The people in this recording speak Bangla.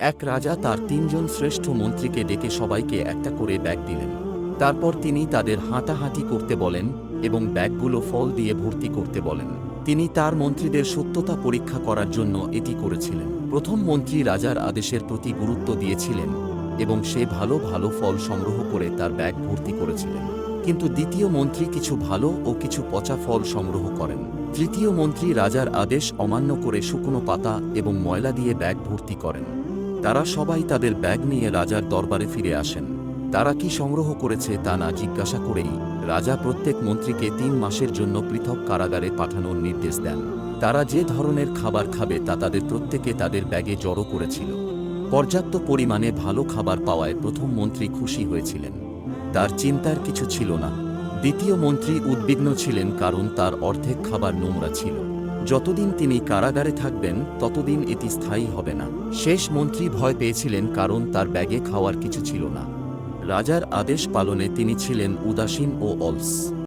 এক রাজা তার তিনজন শ্রেষ্ঠ মন্ত্রীকে ডেকে সবাইকে একটা করে ব্যাগ দিলেন। তারপর তিনি তাদের হাঁটাহাঁটি করতে বলেন এবং ব্যাগগুলো ফল দিয়ে ভর্তি করতে বলেন। তিনি তার মন্ত্রীদের সত্যতা পরীক্ষা করার জন্য এটি করেছিলেন। প্রথম মন্ত্রী রাজার আদেশের প্রতি গুরুত্ব দিয়েছিলেন এবং সে ভালো ভালো ফল সংগ্রহ করে তার ব্যাগ ভর্তি করেছিলেন। কিন্তু দ্বিতীয় মন্ত্রী কিছু ভালো ও কিছু পচা ফল সংগ্রহ করেন। তৃতীয় মন্ত্রী রাজার আদেশ অমান্য করে শুকনো পাতা এবং ময়লা দিয়ে ব্যাগ ভর্তি করেন। তারা সবাই তাদের ব্যাগ নিয়ে রাজার দরবারে ফিরে আসেন। তারা কি সংগ্রহ করেছে তা না জিজ্ঞাসা করেই রাজা প্রত্যেক মন্ত্রীকে তিন মাসের জন্য পৃথক কারাগারে পাঠানোর নির্দেশ দেন। তারা যে ধরনের খাবার খাবে তা তাদের প্রত্যেকে তাদের ব্যাগে জড়ো করেছিল। পর্যাপ্ত পরিমাণে ভালো খাবার পাওয়ায় প্রথম মন্ত্রী খুশি হয়েছিলেন। তার চিন্তার কিছু ছিল না। দ্বিতীয় মন্ত্রী উদ্বিগ্ন ছিলেন কারণ তার অর্ধেক খাবার নোংরা ছিল। যতদিন তিনি কারাগারে থাকবেন, ততদিন এটি স্থায়ী হবে না। শেষ মন্ত্রী ভয় পেয়েছিলেন কারণ তার ব্যাগে খাওয়ার কিছু ছিল না। রাজার আদেশ পালনে তিনি ছিলেন উদাসীন ও অলস।